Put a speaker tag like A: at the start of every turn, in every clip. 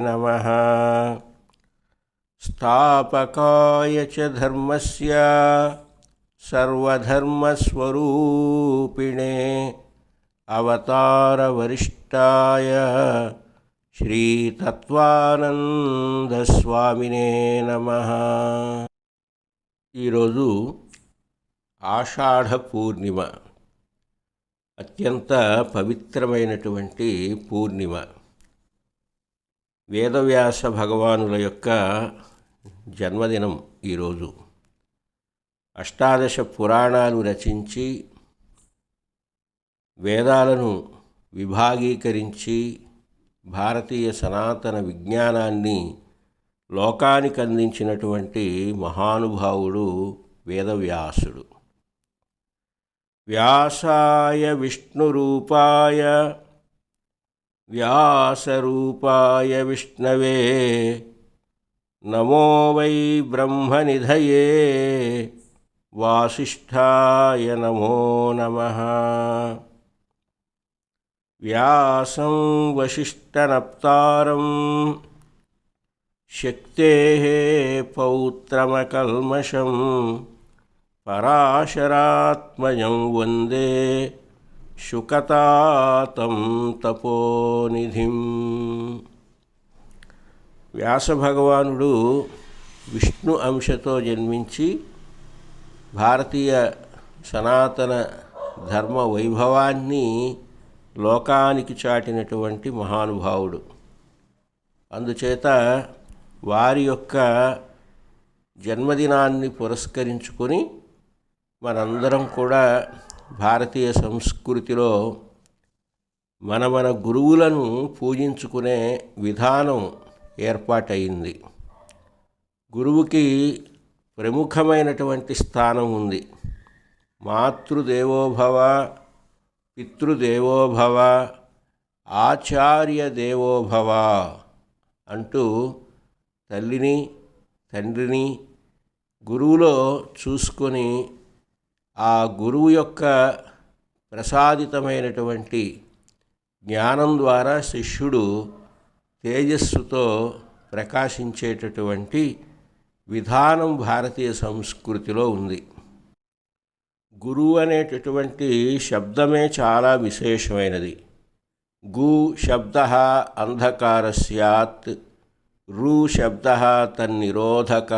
A: नमः स्थापकाय च धर्मस्य सर्वधर्मस्वरूपिणे अवतारवरिष्ठाय శ్రీతత్వానందస్వామినే నమ ఈరోజు ఆషాఢ పూర్ణిమ అత్యంత పవిత్రమైనటువంటి పూర్ణిమ వేదవ్యాస భగవానుల యొక్క జన్మదినం ఈరోజు. అష్టాదశ పురాణాలు రచించి వేదాలను విభాగీకరించి భారతీయ సనాతన విజ్ఞానాన్ని లోకానికి అందించినటువంటి మహానుభావుడు వేదవ్యాసుడు. వ్యాసాయ విష్ణురూపాయ వ్యాసరూపాయ విష్ణవే. నమో వై బ్రహ్మనిధయే. వాసిష్ఠాయ నమో నమః. వ్యాసం వశిష్టనప్తారం శక్तेः పౌత్రమకల్మషం. పరాశరాత్మజం వందే. శుకతాతం తపోనిధిం. వ్యాసభగవానుడు విష్ణు అంశతో జన్మించి భారతీయ సనాతన ధర్మ వైభవాన్ని లోకానికి చాటినటువంటి మహానుభావుడు. అందుచేత వారి యొక్క జన్మదినాన్ని పురస్కరించుకొని మనందరం కూడా భారతీయ సంస్కృతిలో మన మన గురువులను పూజించుకునే విధానం ఏర్పాటయింది. గురువుకి ప్రముఖమైనటువంటి స్థానం ఉంది. మాతృదేవోభవ పితృదేవోభవ ఆచార్య దేవోభవ అంటూ తల్లిని తండ్రిని గురువులో చూసుకొని ఆ గురువు యొక్క ప్రసాదితమైనటువంటి జ్ఞానం ద్వారా శిష్యుడు తేజస్సుతో ప్రకాశించేటటువంటి విధానం భారతీయ సంస్కృతిలో ఉంది. గురువు అనేటటువంటి శబ్దమే చాలా విశేషమైనది. గు శబ్ద అంధకార సత్ రు శబ్ద తన్నిరోధక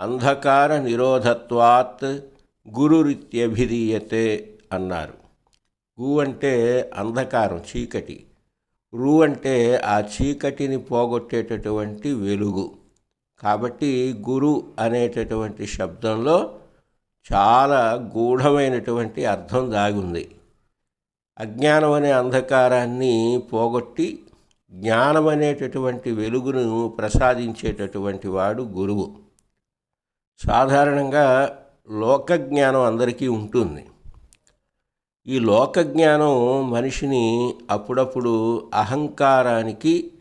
A: అంధకార నిరోధత్వాత్ గురురిత్యభిధీయతే అన్నారు. గు అంటే అంధకారం చీకటి. రు అంటే ఆ చీకటిని పోగొట్టేటటువంటి వెలుగు. కాబట్టి గురు అనేటటువంటి శబ్దంలో చాలా గూఢమైనటువంటి అర్థం దాగుంది. అజ్ఞానం అనే అంధకారాన్ని పోగొట్టి జ్ఞానం అనేటటువంటి వెలుగును ప్రసాదించేటటువంటి వాడు గురువు. సాధారణంగా లోకజ్ఞానం అందరికీ ఉంటుంది. ఈ లోకజ్ఞానం మనిషిని అప్పుడప్పుడు అహంకారానికి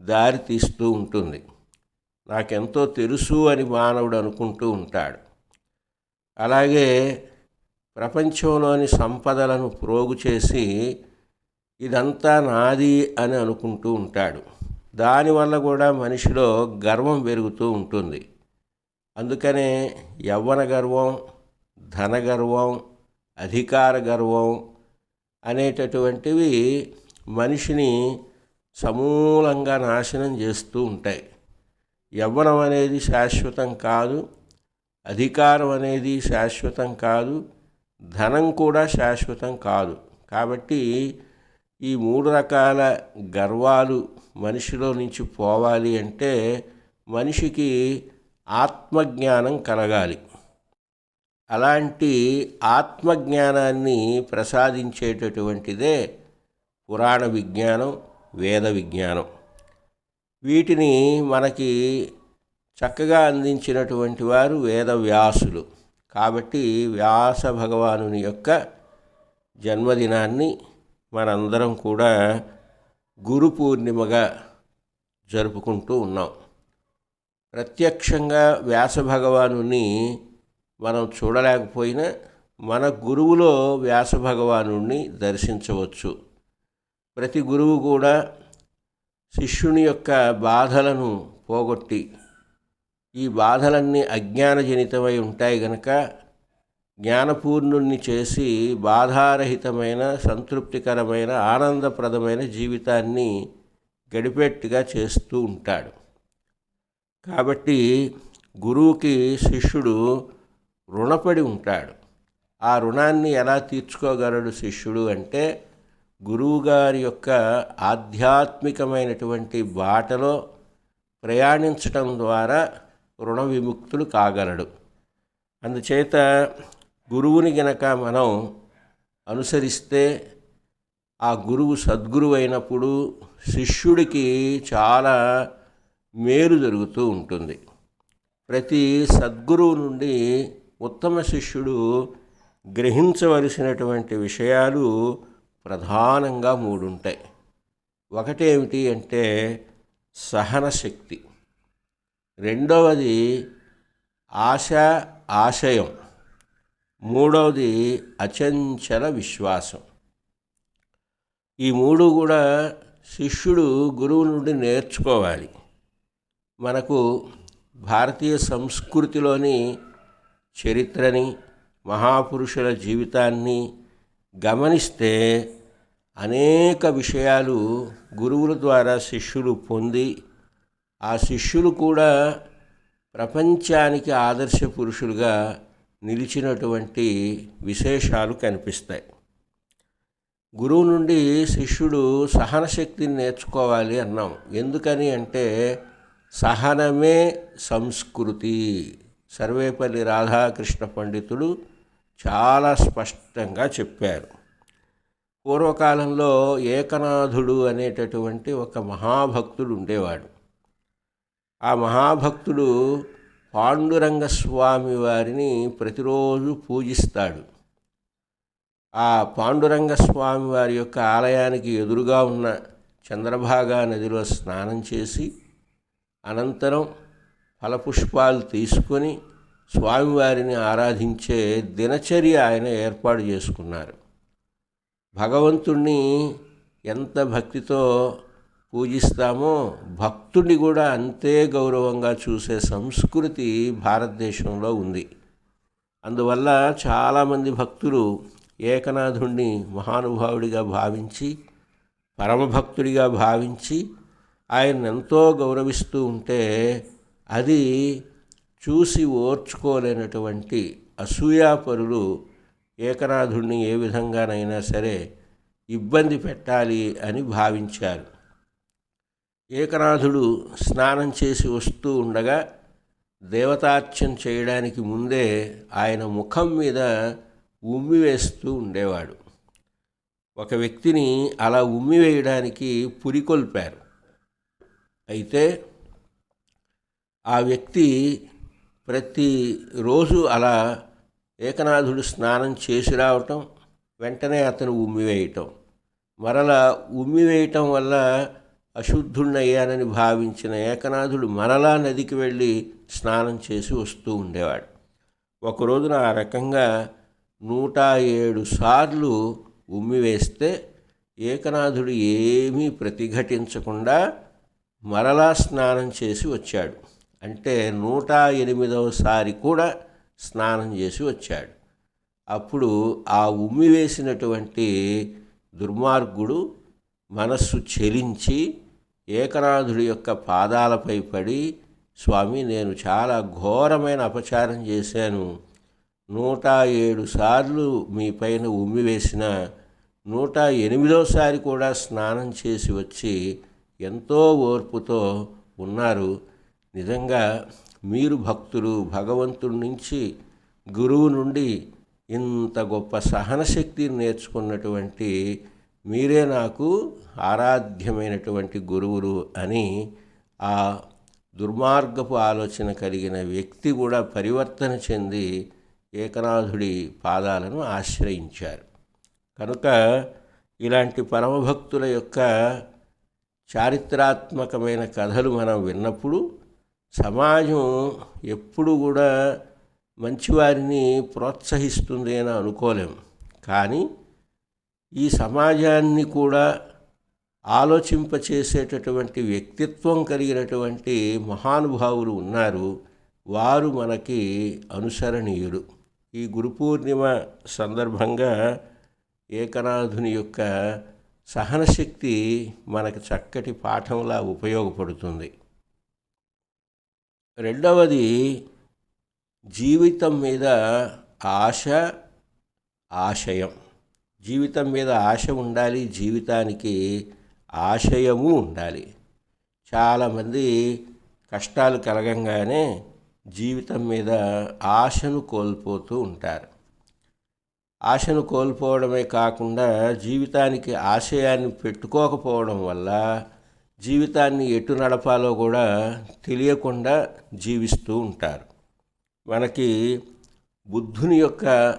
A: దారితీస్తూ ఉంటుంది. నాకెంతో తెలుసు అని మానవుడు అనుకుంటూ ఉంటాడు. అలాగే ప్రపంచంలోని సంపదలను ప్రోగు చేసి ఇదంతా నాది అని అనుకుంటూ ఉంటాడు. దానివల్ల కూడా మనిషిలో గర్వం పెరుగుతూ ఉంటుంది. అందుకనే యవ్వన గర్వం ధన గర్వం అధికార గర్వం అనేటటువంటివి మనిషిని సమూలంగా నాశనం చేస్తూ ఉంటాయి. యవ్వనం అనేది శాశ్వతం కాదు అధికారం అనేది శాశ్వతం కాదు ధనం కూడా శాశ్వతం కాదు. కాబట్టి ఈ మూడు రకాల గర్వాలు మనిషిలో నుంచి పోవాలి అంటే మనిషికి ఆత్మజ్ఞానం కలగాలి. అలాంటి ఆత్మజ్ఞానాన్ని ప్రసాదించేటటువంటిదే పురాణ విజ్ఞానం వేద విజ్ఞానం. వీటిని మనకి చక్కగా అందించినటువంటి వారు వేదవ్యాసులు కాబట్టి వ్యాస భగవానుని యొక్క జన్మదినాన్ని మనందరం కూడా గురు పూర్ణిమగా జరుపుకుంటూ ఉన్నాం. ప్రత్యక్షంగా వ్యాస భగవానుని మనం చూడలేకపోయినా మన గురువులో వ్యాస భగవానుణ్ణి దర్శించవచ్చు. ప్రతి గురువు కూడా శిష్యుని యొక్క బాధలను పోగొట్టి ఈ బాధలన్నీ అజ్ఞానజనితమై ఉంటాయి గనక జ్ఞానపూర్ణుణ్ణి చేసి బాధారహితమైన సంతృప్తికరమైన ఆనందప్రదమైన జీవితాన్ని గడిపేట్టుగా చేస్తూ ఉంటాడు. కాబట్టి గురువుకి శిష్యుడు రుణపడి ఉంటాడు. ఆ రుణాన్ని ఎలా తీర్చుకోగలడు శిష్యుడు అంటే గురువుగారి యొక్క ఆధ్యాత్మికమైనటువంటి బాటలో ప్రయాణించటం ద్వారా రుణ విముక్తులు కాగలడు. అందుచేత గురువుని గనక మనం అనుసరిస్తే ఆ గురువు సద్గురువు అయినప్పుడు శిష్యుడికి చాలా మేలు జరుగుతూ ఉంటుంది. ప్రతి సద్గురువు నుండి ఉత్తమ శిష్యుడు గ్రహించవలసినటువంటి విషయాలు ప్రధానంగా మూడు ఉంటాయి ఒకటేమిటి అంటే సహన శక్తి రెండవది ఆశ ఆశయం. మూడవది అచంచల విశ్వాసం. ఈ మూడు కూడా శిష్యుడు గురువు నుండి నేర్చుకోవాలి. మనకు భారతీయ సంస్కృతిలోని చరిత్రని మహాపురుషుల జీవితాన్ని గమనిస్తే అనేక విషయాలు గురువుల ద్వారా శిష్యులు పొంది ఆ శిష్యులు కూడా ప్రపంచానికి ఆదర్శ పురుషులుగా నిలిచినటువంటి విశేషాలు కనిపిస్తాయి. గురువు నుండి శిష్యుడు సహనశక్తిని నేర్చుకోవాలి అన్నాం. ఎందుకని అంటే సహనమే సంస్కృతి. సర్వేపల్లి రాధాకృష్ణ పండితుడు చాలా స్పష్టంగా చెప్పారు. పూర్వకాలంలో ఏకనాథుడు అనేటటువంటి ఒక మహాభక్తుడు ఉండేవాడు. ఆ మహాభక్తుడు పాండురంగ స్వామి వారిని ప్రతిరోజు పూజిస్తాడు. ఆ పాండురంగ స్వామి వారి యొక్క ఆలయానికి ఎదురుగా ఉన్న చంద్రభాగా నదిలో స్నానం చేసి అనంతరం ఫలపుష్పాలు తీసుకొని స్వామివారిని ఆరాధించే దినచర్య ఆయన ఏర్పాటు చేసుకున్నారు. భగవంతుణ్ణి ఎంత భక్తితో పూజిస్తామో భక్తుడిని కూడా అంతే గౌరవంగా చూసే సంస్కృతి భారతదేశంలో ఉంది. అందువల్ల చాలామంది భక్తులు ఏకనాథుణ్ణి మహానుభావుడిగా భావించి పరమభక్తుడిగా భావించి ఆయన ఎంతో గౌరవిస్తూ ఉంటే అది చూసి ఓర్చుకోలేనటువంటి అసూయాపరులు ఏకనాథుణ్ణి ఏ విధంగానైనా సరే ఇబ్బంది పెట్టాలి అని భావించారు. ఏకనాథుడు స్నానం చేసి వస్తూ ఉండగా దేవతార్చన చేయడానికి ముందే ఆయన ముఖం మీద ఉమ్మి వేస్తూ ఉండేవాడు. ఒక వ్యక్తిని అలా ఉమ్మి వేయడానికి పురికొల్పారు. అయితే ఆ వ్యక్తి ప్రతిరోజు అలా ఏకనాథుడు స్నానం చేసి రావటం వెంటనే అతను ఉమ్మి వేయటం. మరలా ఉమ్మి వేయటం వల్ల అశుద్ధుణ్ణయ్యానని భావించిన ఏకనాథుడు మరలా నదికి వెళ్ళి స్నానం చేసి వస్తూ ఉండేవాడు. ఒక రోజున ఆ రకంగా నూట ఏడు సార్లు ఉమ్మి వేస్తే ఏకనాథుడు ఏమీ ప్రతిఘటించకుండా మరలా స్నానం చేసి వచ్చాడు. అంటే నూట ఎనిమిదవసారి కూడా స్నానం చేసి వచ్చాడు. అప్పుడు ఆ ఉమ్మి వేసినటువంటి దుర్మార్గుడు మనస్సు చెలించి ఏకనాథుడి యొక్క పాదాలపై పడి స్వామి నేను చాలా ఘోరమైన అపచారం చేశాను. నూట ఏడు సార్లు మీ పైన ఉమ్మి వేసిన నూట ఎనిమిదోసారి కూడా స్నానం చేసి వచ్చి ఎంతో ఓర్పుతో ఉన్నారు. నిజంగా మీరు భక్తులు భగవంతుడి నుంచి గురువు నుండి ఇంత గొప్ప సహనశక్తిని నేర్చుకున్నటువంటి మీరే నాకు ఆరాధ్యమైనటువంటి గురువులు అని ఆ దుర్మార్గపు ఆలోచన కలిగిన వ్యక్తి కూడా పరివర్తన చెంది ఏకనాథుడి పాదాలను ఆశ్రయించారు. కనుక ఇలాంటి పరమభక్తుల యొక్క చారిత్రాత్మకమైన కథలు మనం విన్నప్పుడు సమాజం ఎప్పుడు కూడా మంచివారిని ప్రోత్సహిస్తుంది అని అనుకోలేం. కానీ ఈ సమాజాన్ని కూడా ఆలోచింపచేసేటటువంటి వ్యక్తిత్వం కలిగినటువంటి మహానుభావులు ఉన్నారు. వారు మనకి అనుసరణీయులు. ఈ గురు పూర్ణిమ సందర్భంగా ఏకనాథుని యొక్క సహనశక్తి మనకు చక్కటి పాఠంలా ఉపయోగపడుతుంది. రెండవది జీవితం మీద ఆశ ఆశయం. జీవితం మీద ఆశ ఉండాలి జీవితానికి ఆశయము ఉండాలి. చాలామంది కష్టాలు కలగంగానే జీవితం మీద ఆశను కోల్పోతూ ఉంటారు. ఆశను కోల్పోవడమే కాకుండా జీవితానికి ఆశయాన్ని పెట్టుకోకపోవడం వల్ల జీవితాన్ని ఎటు నడపాలో కూడా తెలియకుండా జీవిస్తూ ఉంటారు. మనకి బుద్ధుని యొక్క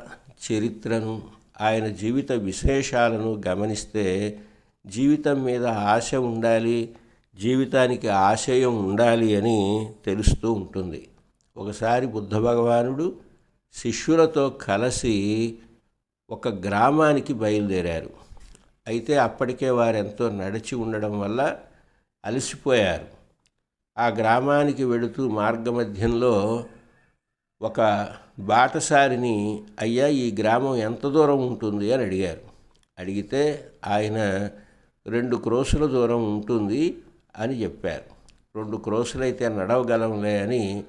A: చరిత్రను ఆయన జీవిత విశేషాలను గమనిస్తే జీవితం మీద ఆశ ఉండాలి జీవితానికి ఆశయం ఉండాలి అని తెలుస్తూ ఉంటుంది. ఒకసారి బుద్ధ భగవానుడు శిష్యులతో కలిసి ఒక గ్రామానికి బయలుదేరారు. అయితే అప్పటికే వారెంతో నడిచి ఉండడం వల్ల అలసిపోయారు. ఆ గ్రామానికి వెళుతూ మార్గమధ్యంలో ఒక బాటసారిని అయ్యా ఈ గ్రామం ఎంత దూరం ఉంటుంది? అని అడిగారు. అడిగితే ఆయన రెండు క్రోసుల దూరం ఉంటుంది అని చెప్పారు. రెండు క్రోసులైతే నడవగలంలే అని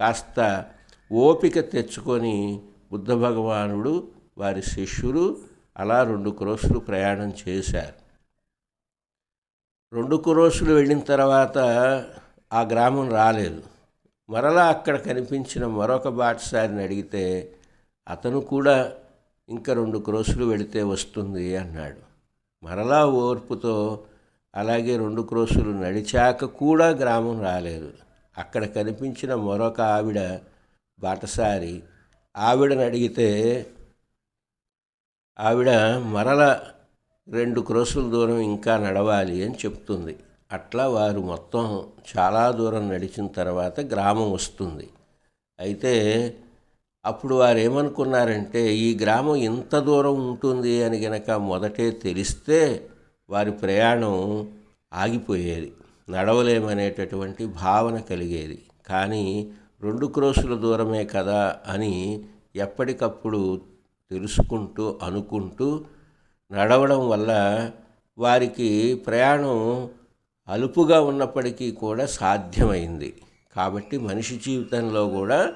A: కాస్త ఓపిక తెచ్చుకొని బుద్ధ భగవానుడు వారి శిష్యులు అలా రెండు క్రోసులు ప్రయాణం చేశారు. రెండు క్రోసులు వెళ్ళిన తర్వాత ఆ గ్రామం రాలేదు. మరలా అక్కడ కనిపించిన మరొక బాటసారిని అడిగితే అతను కూడా ఇంకా రెండు క్రోసులు వెళితే వస్తుంది అన్నాడు. మరలా ఓర్పుతో అలాగే రెండు క్రోసులు నడిచాక కూడా గ్రామం రాలేదు. అక్కడ కనిపించిన మరొక ఆవిడ బాటసారి ఆవిడని అడిగితే ఆవిడ మరల రెండు క్రోసుల దూరం ఇంకా నడవాలి అని చెప్తుంది. అట్లా వారు మొత్తం చాలా దూరం నడిచిన తర్వాత గ్రామం వస్తుంది. అయితే అప్పుడు వారు ఏమనుకున్నారంటే ఈ గ్రామం ఇంత దూరం ఉంటుంది అని గనక మొదటే తెలిస్తే వారి ప్రయాణం ఆగిపోయేది. నడవలేమనేటటువంటి భావన కలిగేది. కానీ రెండు క్రోసుల దూరమే కదా అని ఎప్పటికప్పుడు తెలుసుకుంటూ అనుకుంటూ నడవడం వల్ల వారికి ప్రయాణం అలుపుగా ఉన్నప్పటికీ కూడా సాధ్యమైంది. కాబట్టి మనిషి జీవితంలో కూడా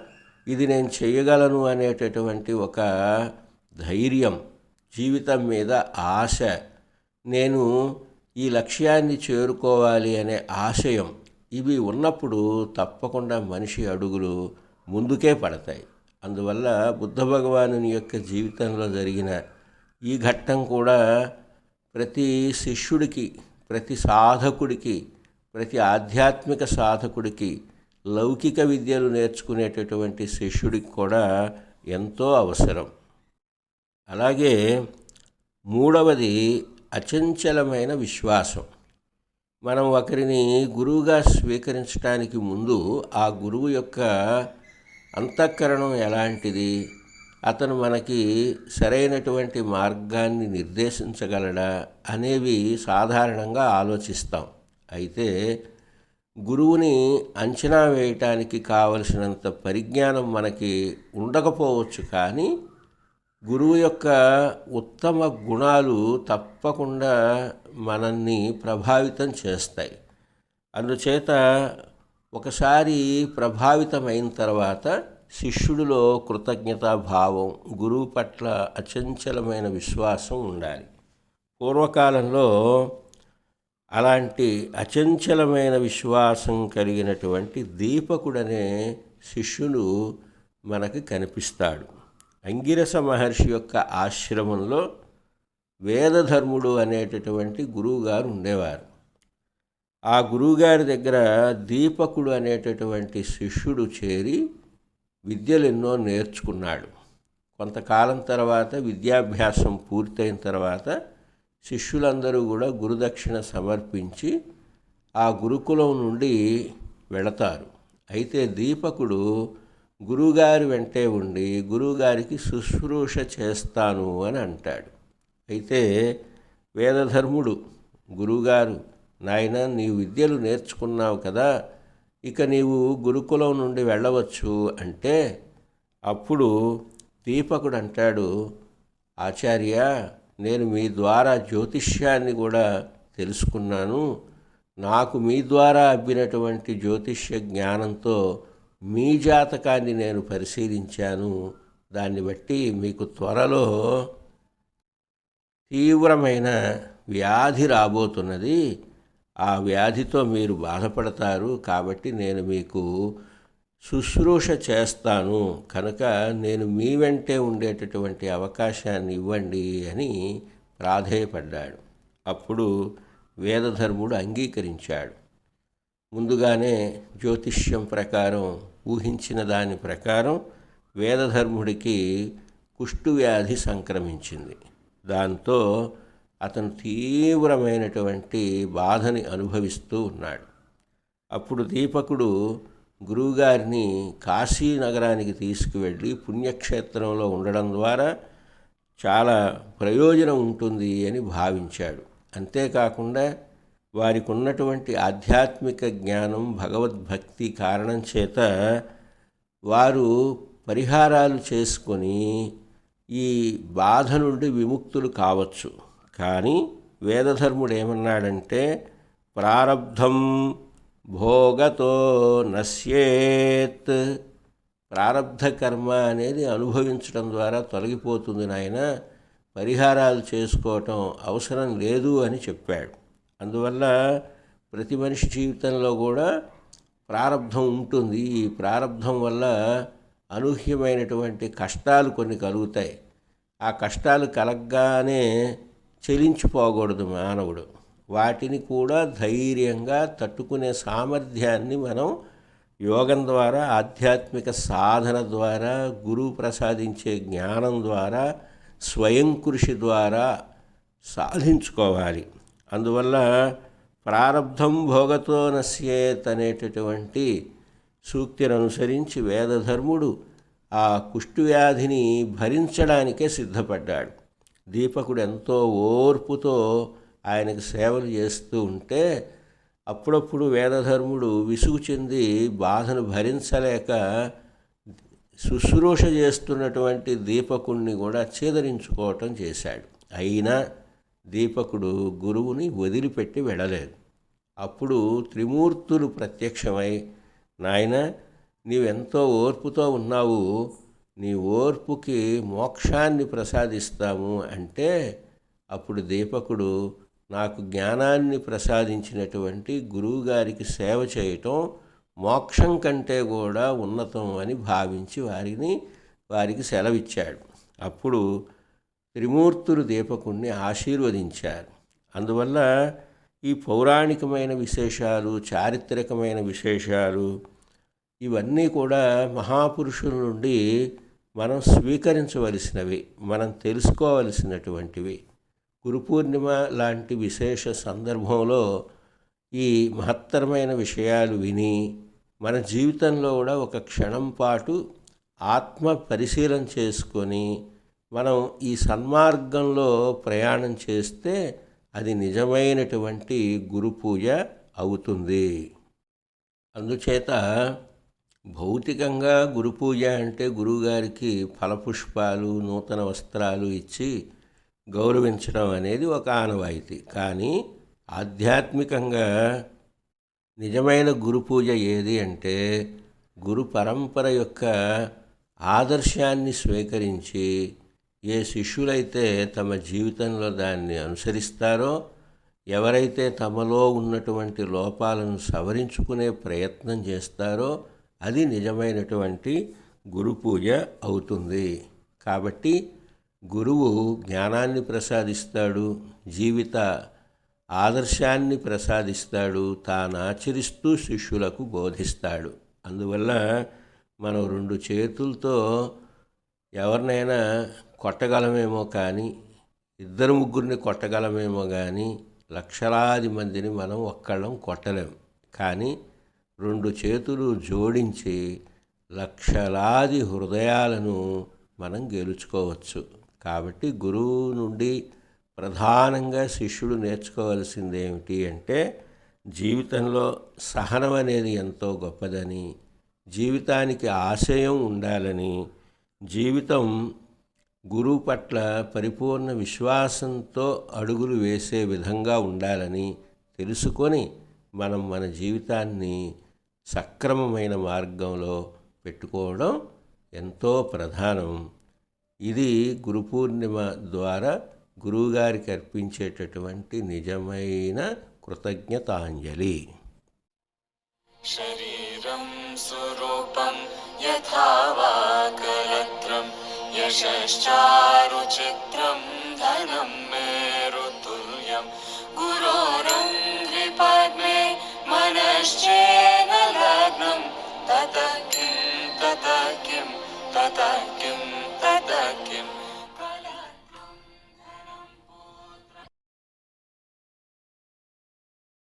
A: ఇది నేను చేయగలను అనేటటువంటి ఒక ధైర్యం జీవితం మీద ఆశ నేను ఈ లక్ష్యాన్ని చేరుకోవాలి అనే ఆశయం ఇవి ఉన్నప్పుడు తప్పకుండా మనిషి అడుగులు ముందుకే పడతాయి. అందువల్ల బుద్ధ భగవానుని యొక్క జీవితంలో జరిగిన ఈ ఘట్టం కూడా ప్రతి శిష్యుడికి ప్రతి సాధకుడికి ప్రతి ఆధ్యాత్మిక సాధకుడికి లౌకిక విద్యలు నేర్చుకునేటటువంటి శిష్యుడికి కూడా ఎంతో అవసరం. అలాగే మూడవది అచంచలమైన విశ్వాసం. మనం ఒకరిని గురువుగా స్వీకరించడానికి ముందు ఆ గురువు యొక్క అంతఃకరణం ఎలాంటిది? అతను మనకి సరైనటువంటి మార్గాన్ని నిర్దేశించగలడా అనేవి సాధారణంగా ఆలోచిస్తాం. అయితే గురువుని అంచనా వేయటానికి కావలసినంత పరిజ్ఞానం మనకి ఉండకపోవచ్చు కానీ గురువు యొక్క ఉత్తమ గుణాలు తప్పకుండా మనల్ని ప్రభావితం చేస్తాయి. అందుచేత ఒకసారి ప్రభావితమైన తర్వాత శిష్యుడిలో కృతజ్ఞతాభావం గురువు పట్ల అచంచలమైన విశ్వాసం ఉండాలి. పూర్వకాలంలో అలాంటి అచంచలమైన విశ్వాసం కలిగినటువంటి దీపకుడనే శిష్యుడు మనకి కనిపిస్తాడు. అంగిరస మహర్షి యొక్క ఆశ్రమంలో వేదధర్ముడు అనేటటువంటి గురువుగారు ఉండేవారు. ఆ గురువుగారి దగ్గర దీపకుడు అనేటటువంటి శిష్యుడు చేరి విద్యలు ఎన్నో నేర్చుకున్నాడు. కొంతకాలం తర్వాత విద్యాభ్యాసం పూర్తయిన తర్వాత శిష్యులందరూ కూడా గురుదక్షిణ సమర్పించి ఆ గురుకులం నుండి వెళతారు. అయితే దీపకుడు గురువుగారి వెంటే ఉండి గురువుగారికి శుశ్రూష చేస్తాను అని అంటాడు. అయితే వేదధర్ముడు గురువుగారు నాయన నీ విద్యలు నేర్చుకున్నావు కదా ఇక నీవు గురుకులం నుండి వెళ్ళవచ్చు అంటే అప్పుడు దీపకుడు అంటాడు ఆచార్య నేను మీ ద్వారా జ్యోతిష్యాన్ని కూడా తెలుసుకున్నాను. నాకు మీ ద్వారా అబ్బినటువంటి జ్యోతిష్య జ్ఞానంతో మీ జాతకాన్ని నేను పరిశీలించాను. దాన్ని బట్టి మీకు త్వరలో తీవ్రమైన వ్యాధి రాబోతున్నది. ఆ వ్యాధితో మీరు బాధపడతారు కాబట్టి నేను మీకు శుశ్రూష చేస్తాను. కనుక నేను మీ వెంటే ఉండేటటువంటి అవకాశాన్ని ఇవ్వండి అని ప్రాధేయపడ్డాడు. అప్పుడు వేదధర్ముడు అంగీకరించాడు. ముందుగానే జ్యోతిష్యం ప్రకారం ఊహించిన దాని ప్రకారం వేదధర్ముడికి కుష్ఠువ్యాధి సంక్రమించింది. దాంతో అతను తీవ్రమైనటువంటి బాధని అనుభవిస్తూ ఉన్నాడు. అప్పుడు దీపకుడు గురువుగారిని కాశీ నగరానికి తీసుకువెళ్ళి పుణ్యక్షేత్రంలో ఉండడం ద్వారా చాలా ప్రయోజనం ఉంటుంది అని భావించాడు. అంతేకాకుండా వారికి ఉన్నటువంటి ఆధ్యాత్మిక జ్ఞానం భగవద్భక్తి కారణం చేత వారు పరిహారాలు చేసుకొని ఈ బాధ నుండి విముక్తులు కావచ్చు. కానీ వేదధర్ముడు ఏమన్నాడంటే ప్రారబ్ధం భోగతో నశ్యేత్. ప్రారబ్ధ కర్మ అనేది అనుభవించడం ద్వారా తొలగిపోతుంది నాయన పరిహారాలు చేసుకోవటం అవసరం లేదు అని చెప్పాడు. అందువల్ల ప్రతి మనిషి జీవితంలో కూడా ప్రారంధం ఉంటుంది. ఈ ప్రారంధం వల్ల అనూహ్యమైనటువంటి కష్టాలు కొన్ని కలుగుతాయి. ఆ కష్టాలు కలగగానే చెలించిపోకూడదు మానవుడు. వాటిని కూడా ధైర్యంగా తట్టుకునే సామర్థ్యాన్ని మనం యోగం ద్వారా ఆధ్యాత్మిక సాధన ద్వారా గురువు ప్రసాదించే జ్ఞానం ద్వారా స్వయం కృషి ద్వారా సాధించుకోవాలి. అందువల్ల ప్రారంధం భోగతో నశ్యేత్ అనేటటువంటి సూక్తిని అనుసరించి వేదధర్ముడు ఆ కుష్ఠవ్యాధిని భరించడానికే సిద్ధపడ్డాడు. దీపకుడు ఎంతో ఓర్పుతో ఆయనకు సేవలు చేస్తూ ఉంటే అప్పుడప్పుడు వేదధర్ముడు విసుగు చెంది బాధను భరించలేక శుశ్రూష చేస్తున్నటువంటి దీపకుణ్ణి కూడా చేదరించుకోవటం చేశాడు. అయినా దీపకుడు గురువుని వదిలిపెట్టి వెళ్ళలేదు. అప్పుడు త్రిమూర్తులు ప్రత్యక్షమై నాయన నీవెంతో ఓర్పుతో ఉన్నావు. నీ ఓర్పుకి మోక్షాన్ని ప్రసాదిస్తాము అంటే అప్పుడు దీపకుడు నాకు జ్ఞానాన్ని ప్రసాదించినటువంటి గురువుగారికి సేవ చేయటం మోక్షం కంటే కూడా ఉన్నతం అని భావించి వారిని వారికి సెలవిచ్చాడు. అప్పుడు త్రిమూర్తులు దీపకుణ్ణి ఆశీర్వదించారు. అందువల్ల ఈ పౌరాణికమైన విశేషాలు చారిత్రకమైన విశేషాలు ఇవన్నీ కూడా మహాపురుషుల నుండి మనం స్వీకరించవలసినవి మనం తెలుసుకోవలసినటువంటివి. గురు పూర్ణిమ లాంటి విశేష సందర్భంలో ఈ మహత్తరమైన విషయాలు విని మన జీవితంలో కూడా ఒక క్షణం పాటు ఆత్మ పరిశీలన చేసుకొని మనం ఈ సన్మార్గంలో ప్రయాణం చేస్తే అది నిజమైనటువంటి గురు పూజ అవుతుంది. అందుచేత భౌతికంగా గురు పూజ అంటే గురువుగారికి ఫలపుష్పాలు నూతన వస్త్రాలు ఇచ్చి గౌరవించడం అనేది ఒక ఆనవాయితీ. కానీ ఆధ్యాత్మికంగా నిజమైన గురు పూజ ఏది అంటే గురు పరంపర యొక్క ఆదర్శాన్ని స్వీకరించి ఏ శిష్యులైతే తమ జీవితంలో దాన్ని అనుసరిస్తారో ఎవరైతే తమలో ఉన్నటువంటి లోపాలను సవరించుకునే ప్రయత్నం చేస్తారో అది నిజమైనటువంటి గురు పూజ అవుతుంది. కాబట్టి గురువు జ్ఞానాన్ని ప్రసాదిస్తాడు జీవిత ఆదర్శాన్ని ప్రసాదిస్తాడు తాను ఆచరిస్తూ శిష్యులకు బోధిస్తాడు. అందువల్ల మనం రెండు చేతులతో ఎవరినైనా కొట్టగలమేమో కానీ ఇద్దరు ముగ్గురిని కొట్టగలమేమో కానీ లక్షలాది మందిని మనం ఒక్కళ్ళం కొట్టలేం. కానీ రెండు చేతులు జోడించి లక్షలాది హృదయాలను మనం గెలుచుకోవచ్చు. కాబట్టి గురువు నుండి ప్రధానంగా శిష్యుడు నేర్చుకోవాల్సింది ఏమిటి అంటే జీవితంలో సహనం అనేది ఎంతో గొప్పదని జీవితానికి ఆశయం ఉండాలని జీవితం గురువు పట్ల పరిపూర్ణ విశ్వాసంతో అడుగులు వేసే విధంగా ఉండాలని తెలుసుకొని మనం మన జీవితాన్ని సక్రమమైన మార్గంలో పెట్టుకోవడం ఎంతో ప్రధానం. ఇది గురు పూర్ణిమ ద్వారా గురువుగారికి అర్పించేటటువంటి నిజమైన కృతజ్ఞతాంజలి.
B: శరీరం స్వరూపం యథావాకలత్రం ధనం మనశ్చే Татаким, татаким, татаким, татаким.